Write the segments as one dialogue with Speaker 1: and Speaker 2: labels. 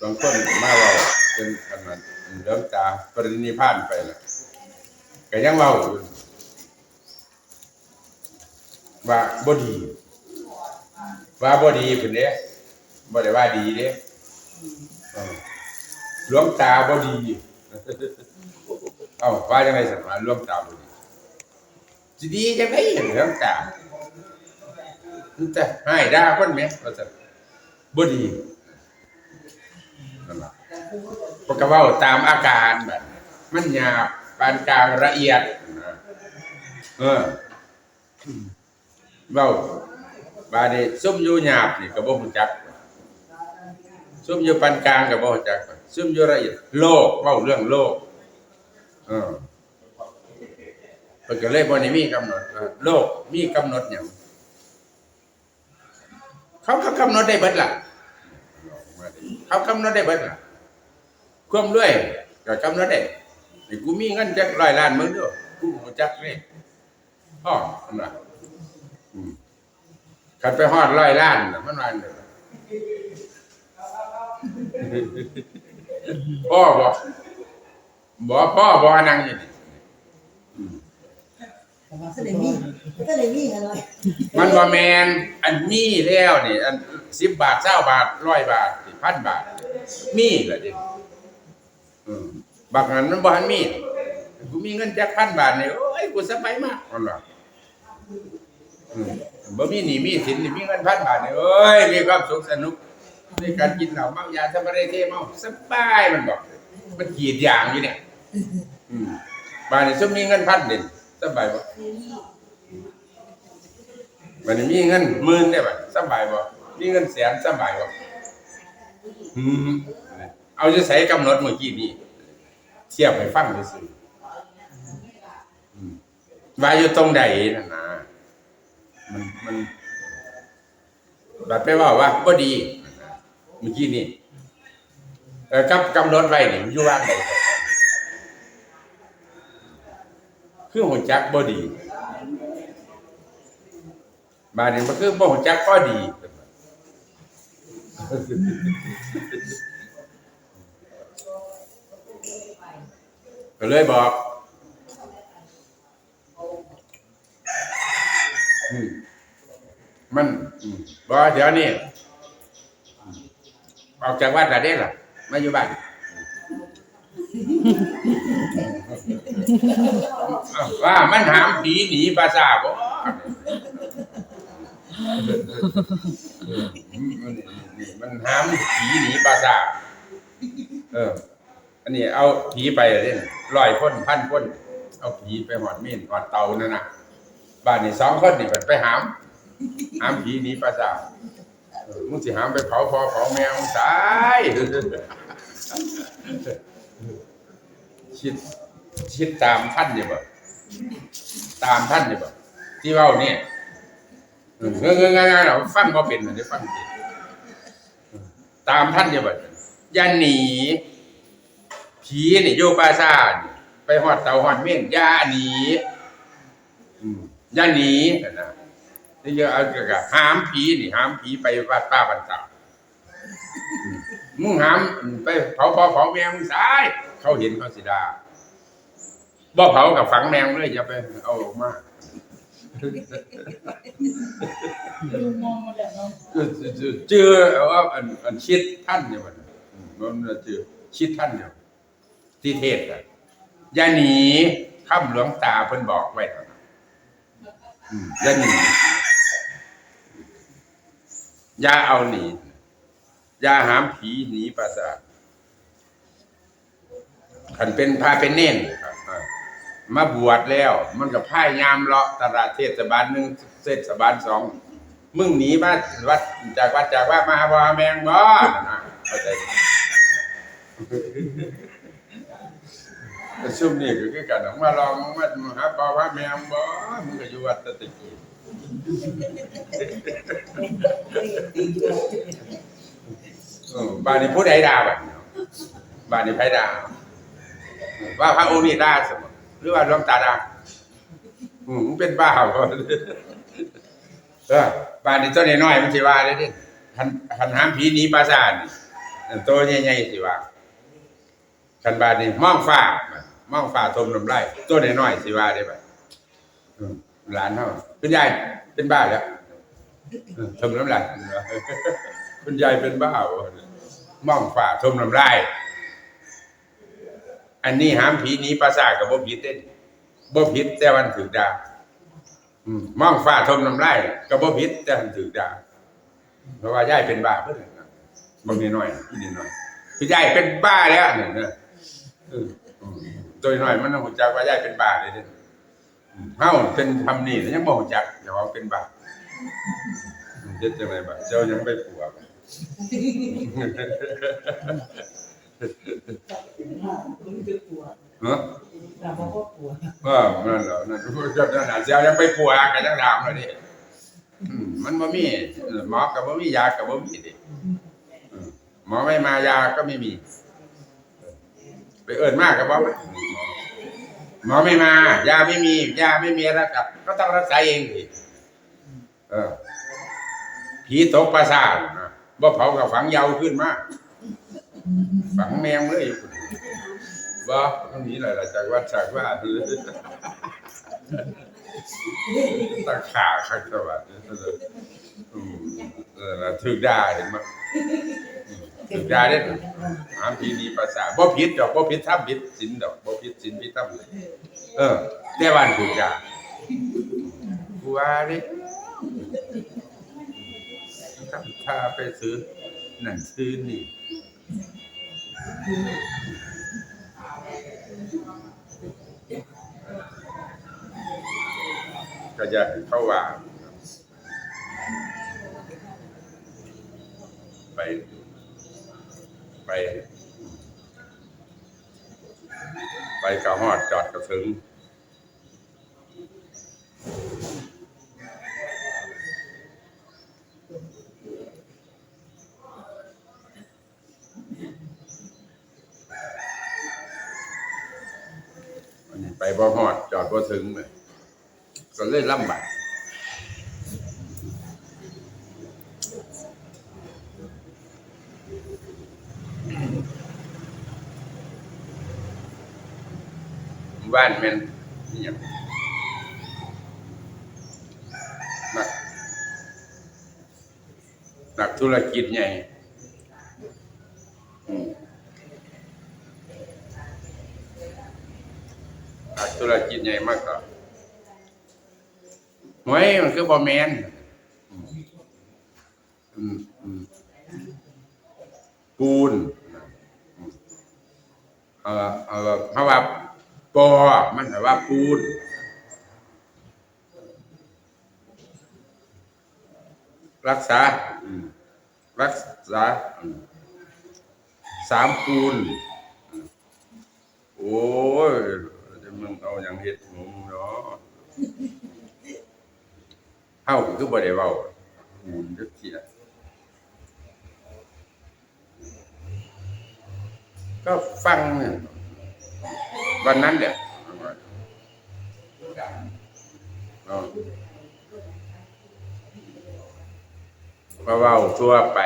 Speaker 1: บางคนมาเว่าเป็นอันนั้นเรื่องตาปรินิพพานไปแล้วก็ยังเว้าว่าบดี ว่าบดีเพิ่นเด้บ่ได้ว่าดีเด้เออหลวงตาบดี เอ้าว่าจังไดสันว่าหลวงตาบดีสิดีจังได๋หลวงตา มันจะให้ด่าคนแหมว่าซั่นบ่ดีนั่นล่ะเพระก็เว้าตามอาการแบบมันหยาบปานกลางละเอียดนะเออเว้าบาดนี้ซุ่มอยู่หยาบนี่ก็บ่ฮู้จักซุ่มอยู่ปานกลางก็บ่รู้จักซุ่มอยู่ละเอียดโลกเว้าเรื่องโลก เออเพิ่นก็เลยบ่ได้มีกำหนดโลกมีกำหนดหยัง เขาก็กำหนดได้เบิดล่ะเขากำหนดได้เบิดล่ะความรวยก็กำหนดได้นี่กูมีเงินจักร้อยล้านมึงเด้อกูบ่จักเลยอ้อนั่นล่ะอืมคันไปฮอดร้อยล้านน่ะมันว่าจังได๋พ่อบอกบอกพ่อบอกนั่งอยู่นี่
Speaker 2: ก็เลยมีก็เลยมีกันเลย
Speaker 1: มันบ่แมนอันมีแล้วนี่อันสิบบาทเจ้าบาทร้อยบาทพันบาท มีเหรอดิบางอันมันบ่ทันมีกูมีเงินจักพันบาทนี่โอ้ยกูสบายมากมันว่าอืมบ่มีหนี้มีสินนี่มีเงินพันบาทนี่โอ้ยมีความสุขสนุกในการกินเหล้าเมายาทำอะไรเท่เมาสบายมันบอกมันกรีดยางอยู่เนี่ยอืมบ้านนี้ซุมมีเงินพันเด่น สบายบ่บ้านนี้มีเงินหมื่นได้บ่สบายบ่มีเงินแสนสบายบ่อืมเอาจะใส่กำหนดเมื่อกี้นี้เทียบให้ฟังดูสิอืมว่าอยู่ตรงใดนั่นนะมันมันบัดไปว่าว่าบ่ดีเมื่อกี้นี้เออกับกำหนดไว้นี่อยู่ว่างใด คือหัวจักบ่ดีบาดนี้มันคือบ่หัวจักก็ดีก็เลยบอกมันอืมบ่เดี๋ยวนี้ออกจากวัดแล้วเด้ล่ะมาอยู่บ้าน ว่ามันหามผีหนีภาษาบ่มันหามผีหนีภาษาเออ อันนี้เอาผีไปเลยเนี่ยร้อยคนพันคน เอาผีไปหอดมีนหอดเตานั่นน่ะ บ้านนี้สองคนนี่ไปหาม หามผีหนีภาษาเออมึงสิหามไปเผาพอเผาแมวมึงตาย คิดคิดตามท่านอยู่บ่ตามท่านอยู่บ่ที่เว้าเนี่ยเออเงยเงยเงยเราฟังบ่เป็นน่ะเดี๋ยวฟังสิตามท่านอยู่บ่อย่าหนีผีนี่โยปราสาไปฮอดเตาฮอดเม่นอย่าหนีอย่าหนีนะนี่จะเอาก็ห้ามผีนี่ห้ามผีไปวัดป้าบรรดา มึงห้ามไปเผาพ่อเผาแม่มึงสายเขาเห็นเขาสิดาบ่เผากับฝังแมวเลยอย่าไปเอาออกมา
Speaker 3: ดูมองมาแล้วเจ
Speaker 1: อว่าอันอันชิดท่านเนี่ยมันมมันเจอชิดท่านเนี่ยที่เทศอะอย่าหนีคำหลวงตาเพิ่นบอกไว้เท่านั้นอย่าหนีอย่าเอาหนี ยาหามผีหนีปราสาทขันเป็นพาเป็นเน่นมาบวชแล้ว มันกับพ่ายยามเลาะตลาดเทศบาลหนึ่งเทศบาลสองมึงหนีมาวัดจากวัดจากว่ามาบ่าแมงบ่นะเข้าใจแต่ซุ่มนี่ก็คือกันมาลองมาหาบ่ว่าแมงบ่มึงก็อยู่วัดตะตะกี้ บ้านนี้ผู้ใดด่าบัดาะบ้านนี้ไผด่าว่าพระองค์นี่ด่าเสมอหรือว่าหลวงตาด่าอืมเป็นบ้าบ่เออบ้านนี้ตัวน้อยๆมันสิว่าได้ดิคันคันหามผีหนีปราสาทนี่อันตัวใหญ่ๆสิว่าคันบาดนี่มองฟ้ามองฟ้าทมลมไล่ตัวน้อยๆสิว่าได้บ่หลานเฮาคุณยายเป็นบ้าแล้วทมน้ำลาย คุณยายเป็นบ้าบ่องฟ้าทมน้ำลายอันนี้หามผีหนีปราสาทก็บ่ผิดเด้นบ่ผิดแต่วันถูกด่าอืมมองฟ้าทมน้ำลายก็บ่ผิดแต่มันถูกด่าเพราะว่ายายเป็นบ้าเพิ่นน่ะบางนิดหน่อยอีนิดหน่อยคือยายเป็นบ้าแล้วเนี่ยนะเอออืมตัวน้อยมันต้องรู้จักว่ายายเป็นบ้าเลยเด้เฮาเป็นทำนี่แล้วยังบ่รู้จักแต่ว่าเป็นบ้าเฮ็ดจังไดบ้าเจ้ายังไปปัวบ่ เนาะ
Speaker 2: เราบอกว่าปวด
Speaker 1: เออนั่นแหละนั่นก็นั่นน่ะเจ้ายังไปปัวก็ยังถามเลยดิอืมมันบ่มีเออหมอก็บ่มียาก็บ่มีดิอืมหมอไม่มายาก็ไม่มี ไปเอิ้นมากก็บ่มาหมอไม่มายาไม่มียาไม่มีรักษาก็ต้องรักษาเองดิเออผีตกประสาทนะ บ่เผากับฝังยาวขึ้นมาก ฝังแมงเลยบ่มันมีหลายๆจากวัดจากว่าตะขาข้างสวัสดิ์อืมเออแล้วถึกได้เห็นมั้ยถึกได้เด้อถามพีดีภาษาบ่ผิดดอกบ่ผิดทำผิดศีลดอกบ่ผิดศีลผิดธรรมเลยเออแต่บ้านถูกจ้กูว่าเด้ทำท่าไปซื้อนั่นซื้อนี่ก็จะเห็นเขาว่าไป ไป ไปกระหอดจอดกระถึง ไปบ่หอด จอดบ่ถึงเลยก็เลยลำบากบ้านแม่นนี่ยังนักนักธุรกิจใหญ่อืมนัก ธุรกิจใหญ่มากก็หวยมันคือบ่แมนอืมอืมปูนเออเออเพราะว่าปอมันแปลว่าปูนรักษา รักษา สามปูน โอ้ย เอาอย่างเฮ็ดหมูเนาะเฮาก็คือบ่ได้เว้าปูนจักทีละก็ฟังนี่วันนั้นแหละเอามาเว้าทั่วไป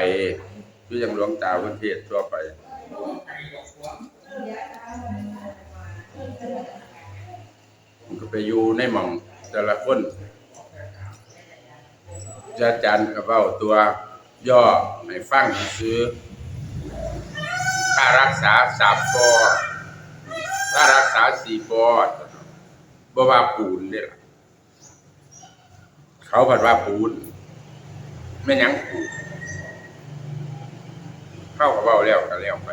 Speaker 1: คือยังหลวงตาเพิ่นเทศทั่วไปมัน ก็ไปอยู่ในหม่องแต่ละคนอาจารย์ก็เว้าตัวย่อให้ฟังซื้อค่ารักษาสามปอค่ารักษาสี่ปอบ่ว่าปูนเด้ล่ะเขาผัดว่าปูนแม่ยังกูเข้ากับเบาแล้วก็แล้วไป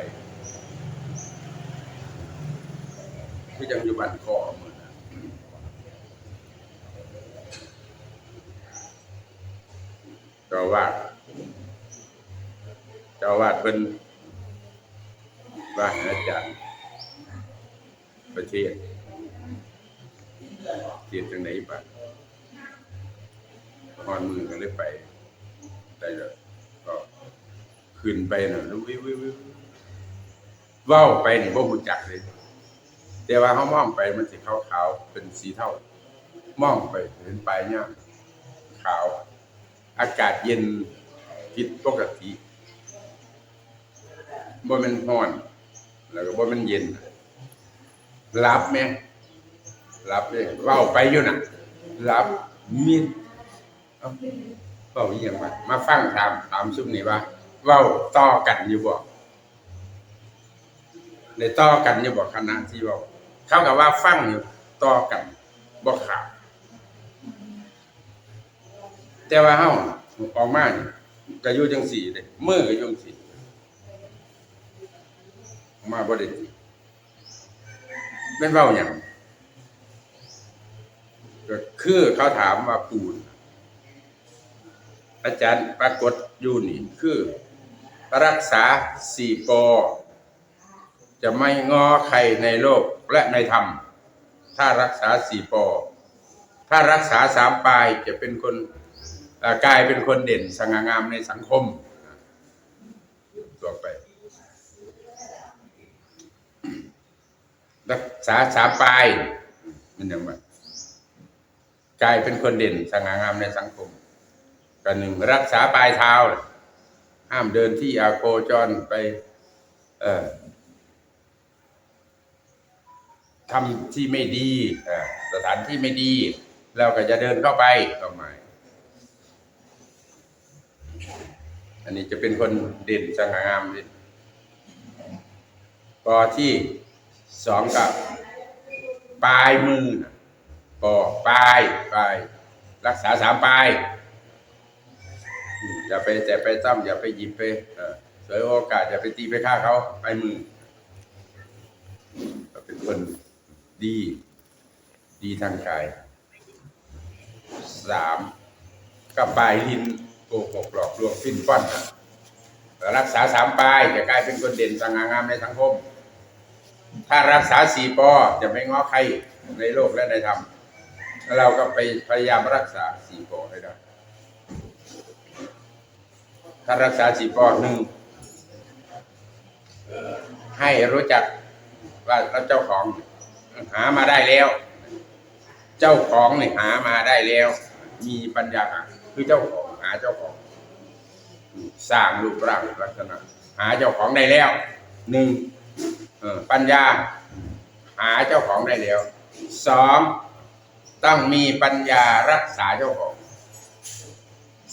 Speaker 1: คือยังอยู่บ้านคอมือนะ เจ้าวาดเจ้าวาดเป็นว่าห้อาจารย์ประเทศเทียนจังไหนบ้างฮอนมือก็เลยไปได้เลยก็ขึ้นไปน่ะแล้ววิววิววิวเว้าไปนี่บ่รู้จักเลยแต่ว่าเขามองไปมันสิขาวๆเป็นสีเทามองไปเห็นปลายเนี่ยขาว อากาศเย็นผิดปกติบ่มันร้อน แล้วก็บ่มันเย็นรับไหมรับเลยเว้าไปอยู่น่ะรับมีดเอาเว้าอีหยังวะมาฟังถามถามซุมนี่ว่าเว้าต่อกันอยู่บ่ได้ต่อกันอยู่บ่ขณะที่เว้าเท่ากับว่าฟังอยู่ต่อกันบ่ขาด แต่ว่าเฮาออกมานี่ก็อยู่จังสี่เด้มือก็อยู่จังสี่ มาบ่ได้ติเป็นเว้าหยังก็คือเขาถามว่าปูน อาจารย์ปรากฏอยู่นี่คือ รักษาสี่ปอจะไม่งอใครในโลกและในธรรม ถ้ารักษาสี่ปอ ถ้ารักษาสามปลายจะเป็นคน กลายเป็นคนเด่นสง่างามในสังคมตัวไป รักษาสาปลายมันยังไงกลายเป็นคนเด่นสง่างามในสังคมกันหนึ่งรักษาปลายเท้าห้ามเดินที่อาโคจรไป เอ่อทำที่ไม่ดีสถานที่ไม่ดี เราก็จะเดินเข้าไปก็หมาย อันนี้จะเป็นคนเด่นสง่างามดิปอที่สองกับปลายมือนะปอปลายปลายรักษาสามปลายอย่าไปแต่ไปจ้ำอย่าไปหยิบไปเออเสวยโอกาสอย่าไปตีไปฆ่าเขาปลายมือเป็นคนดี ดีทางกายสามกับปลายลิ้น โกหกหลอกลวงฟินฟันนรักษาสามปลายจะกลายเป็นคนเด่นสง่างามในสังคม ถ้ารักษาสี่ปอจะไม่ง้อใครในโลกและในธรรมเราก็ไปพยายามรักษาสี่ปอให้ได้ถ้ารักษาสี่ปอหนึ่งให้รู้จักว่าเจ้าของหามาได้แล้ว เจ้าของเนี่ยหามาได้แล้ว มีปัญญาคือเจ้าของ หาเจ้าของ สร้างรูปร่างลักษณะ หาเจ้าของได้แล้วหนึ่งปัญญา หาเจ้าของได้แล้วสองต้องมีปัญญารักษาเจ้าของ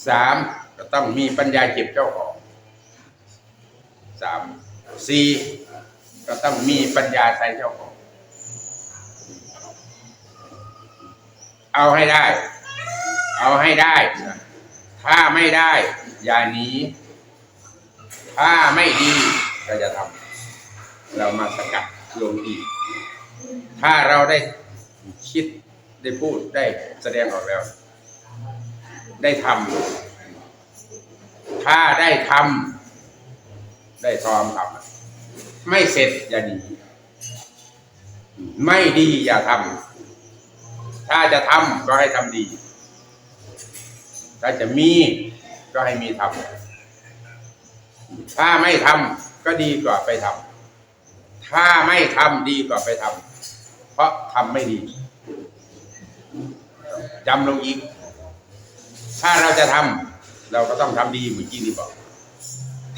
Speaker 1: สามก็ต้องมีปัญญาเก็บเจ้าของสามสี่ก็ต้องมีปัญญาใส่เจ้าของ เอาให้ได้ เอาให้ได้ ถ้าไม่ได้ อย่าหนีถ้าไม่ดีก็จะทำเรามาสกัดลงอีก ถ้าเราได้คิดได้พูดได้แสดงออกแล้ว ได้ทำถ้าได้ทำได้ทอมทำไม่เสร็จอย่าหนีไม่ดีอย่าทำถ้าจะทำก็ให้ทำดี ถ้าจะมีก็ให้มีทำถ้าไม่ทำก็ดีกว่าไปทำถ้าไม่ทำดีกว่าไปทำเพราะทำไม่ดีจำลงอีก ถ้าเราจะทำเราก็ต้องทำดีเหมือนกี้นี่บอก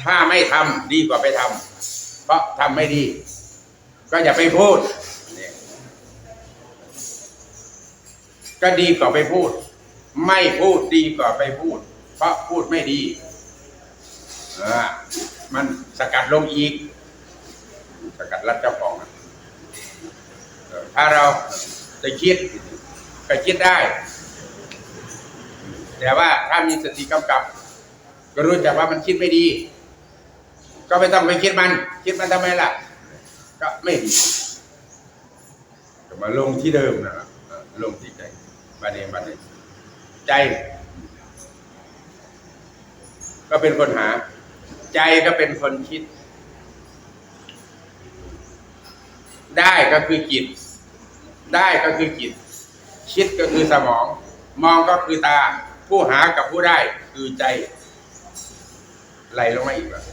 Speaker 1: ถ้าไม่ทำดีกว่าไปทำเพราะทำไม่ดี ก็อย่าไปพูดก็ดีกว่าไปพูด ไม่พูดดีกว่าไปพูด เพราะพูดไม่ดีอ่ามันสกัดลงอีก สกัดรัดเจ้าของถ้าเราจะคิดก็คิดได้ แต่ว่าถ้ามีสติกำกับ ก็รู้จักว่ามันคิดไม่ดี ก็ไม่ต้องไปคิดมัน คิดมันทำไมล่ะ ก็ไม่ดีก็มาลงที่เดิมนะครับลงที่ใจบันเองบันเอง ใจ ก็เป็นคนหา ใจก็เป็นคนคิด ได้ก็คือจิต ได้ก็คือจิต คิดก็คือสมอง มองก็คือตา ผู้หากับผู้ได้คือใจไหลลงมาอีกแล้ว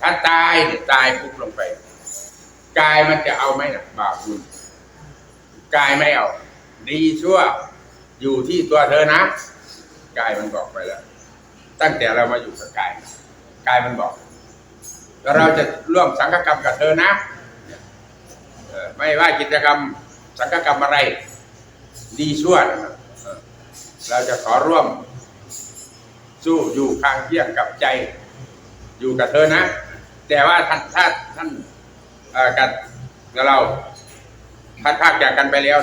Speaker 1: ถ้าตายเนี่ยตายปุ๊บลงไปกายมันจะเอาไหมนะบาปบุญกายไม่เอา ดีชั่ว อยู่ที่ตัวเธอนะกายมันบอกไปแล้ว ตั้งแต่เรามาอยู่กับกายกายมันบอกแล้วเราจะร่วมสังฆกรรมกับเธอนะเอไม่ว่ากิจกรรมสังฆกรรมอะไร ดีชั่วนะเราจะขอร่วม สู้อยู่ข้างเคียงกับใจ อยู่กับเธอนะ แต่ว่าท่านถ้าท่านกับเราพัดพากจากกันไปแล้ว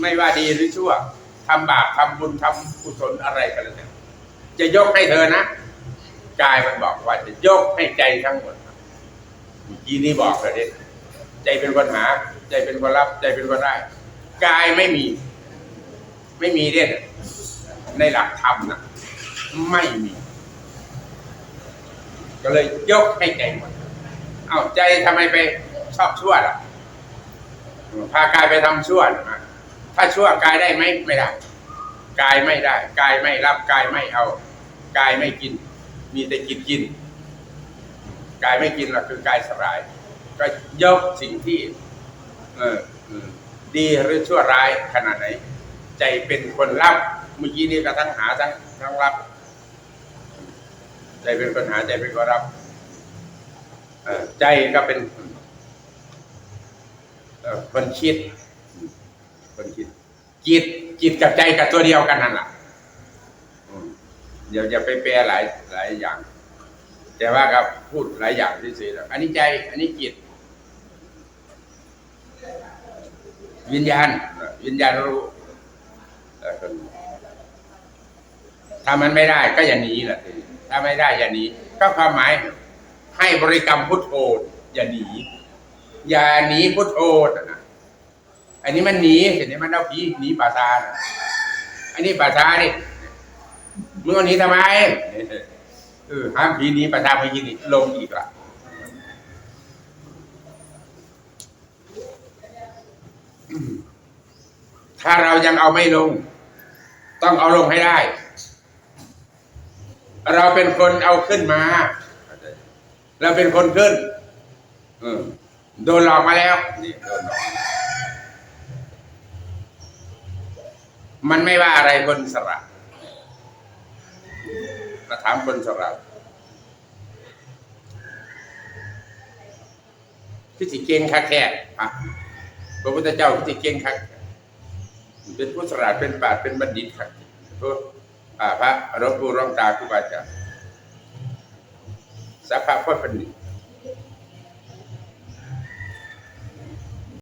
Speaker 1: ไม่ว่าดีหรือชั่ว ทำบาปทำบุญทำกุศลอะไรกันแล้วจะยกให้เธอนะกายมันบอกว่าจะยกให้ใจทั้งหมดเมื่อกี้นี้บอกเลยดิใจเป็นคนหา ใจเป็นคนรับ ใจเป็นคนได้กายไม่มี ไม่มีเด่นในหลักธรรมนะไม่มี ก็เลยยกให้ใจหมดเอาใจทำไมไปชอบชั่วล่ะพากายไปทำชั่วนะ ถ้าชั่วกายได้ไหมไม่ได้กายไม่ได้กายไม่รับกายไม่เอากายไม่กิน มีแต่กินกินกายไม่กินหรอกคือกายสลาย ก็ยกสิ่งที่ เออดีหรือชั่วร้ายขนาดไหน ใจเป็นคนรับเมื่อกี้นี้ก็ทั้งหาทั้งทั้งรับ ใจเป็นคนหาใจเป็นคนรับใจก็เป็นคนคิด คนคิดจิตจิตกับใจกับตัวเดียวกันนั่นแหละเดี๋ยวจะไปแปลหลายหลายอย่าง แต่ว่าครับพูดหลายอย่างที่สื่อแล้วอันนี้ใจ อันนี้จิต วิญญาณ วิญญาณรู้ถ้ามันไม่ได้ก็อย่าหนีแหละถ้าไม่ได้อย่าหนีก็ความหมายให้บริกรรมพุทโธอย่าหนีอย่าหนีพุทโธนะ อันนี้มันหนีเห็นไหมมันเอาผีหนีป่าซาอันนี้ป่าซานี่มึงเอาหนีทำไมเออห้ามผีหนีป่าซาไปยินอีกลงอีกละถ้าเรายังเอาไม่ลง ต้องเอาลงให้ได้ เราเป็นคนเอาขึ้นมา เราเป็นคนขึ้นโดนหลอกมาแล้วนี่โดนหลอก มันไม่ว่าอะไรคนสระมาถามคนสระพิธีเก่งคักแค่อะพระพุทธเจ้าพิธีเก่งคักเป็นผู้สระเป็นปราชญ์เป็นบัณฑิตครับพวกพระรบผู้ร้องตาครูบาอาจารย์สัพพะพุทธเป็นหนึ่ง